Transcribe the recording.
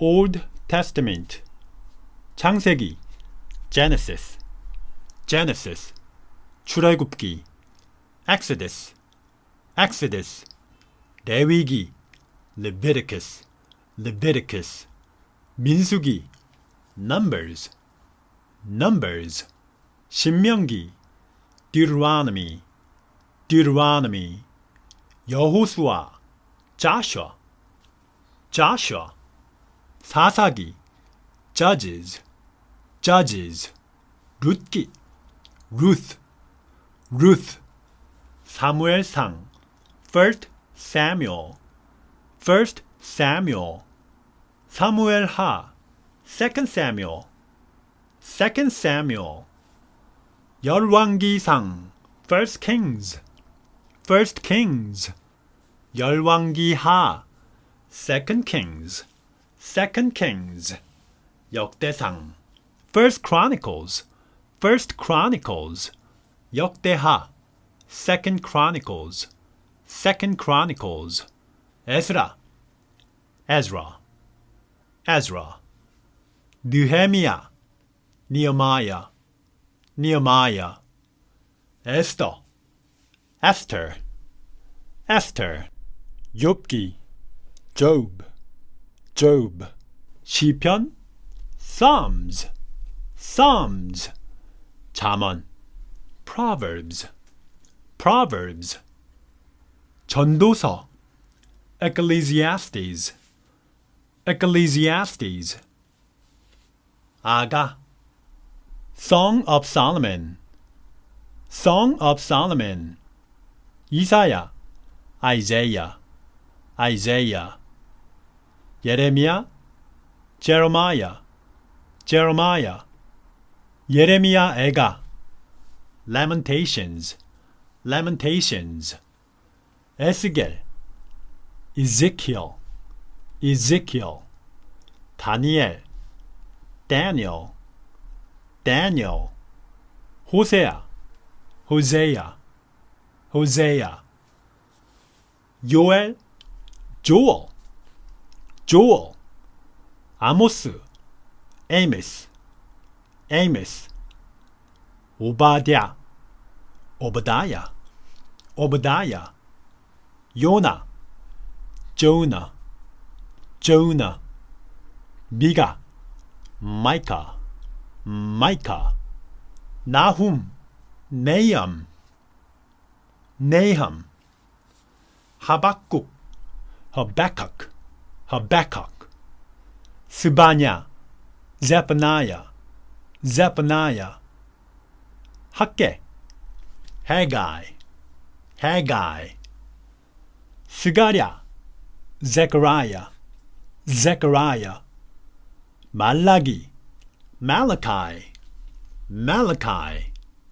Old Testament 창세기 Genesis Genesis 출애굽기 Exodus Exodus 레위기 Leviticus Leviticus 민수기 Numbers Numbers 신명기 Deuteronomy Deuteronomy 여호수아 Joshua Joshua 사사기 Judges Judges 룻기 Ruth Ruth 사무엘상 First Samuel First Samuel 사무엘하 Second Samuel Second Samuel 열왕기상 First Kings First Kings 열왕기하 Second Kings Second Kings 역대상 First Chronicles First Chronicles 역대하 Second Chronicles Second Chronicles 에스라 Ezra Ezra 느헤미야 Nehemiah Nehemiah 에스더 Esther Esther 욥기 Job Job 시편 Psalms Psalms 잠언 Proverbs Proverbs 전도서 Ecclesiastes Ecclesiastes 아가 Song of Solomon Song of Solomon 이사야 Isaiah Isaiah Jeremiah, Jeremiah, Jeremiah, Jeremiah. Ega, Lamentations, Lamentations, Esgel, Ezekiel, Ezekiel, Daniel, Daniel, Daniel, Hosea, Hosea, Hosea, Joel, Joel. 조어, 아모스, 에이메스, 에이메스, 오바디아, 오바다야, 오바다야, 요나, 조나, 조나, 미가, 마이카, 마이카, 나훔, 네이암, 네이함, 하박국, 하박국, Habakkuk, Subaniah, Zephaniah, Zephaniah, Hake, Haggai, Haggai, Sigariah, Zechariah, Zechariah, Malachi, Malachi, Malachi,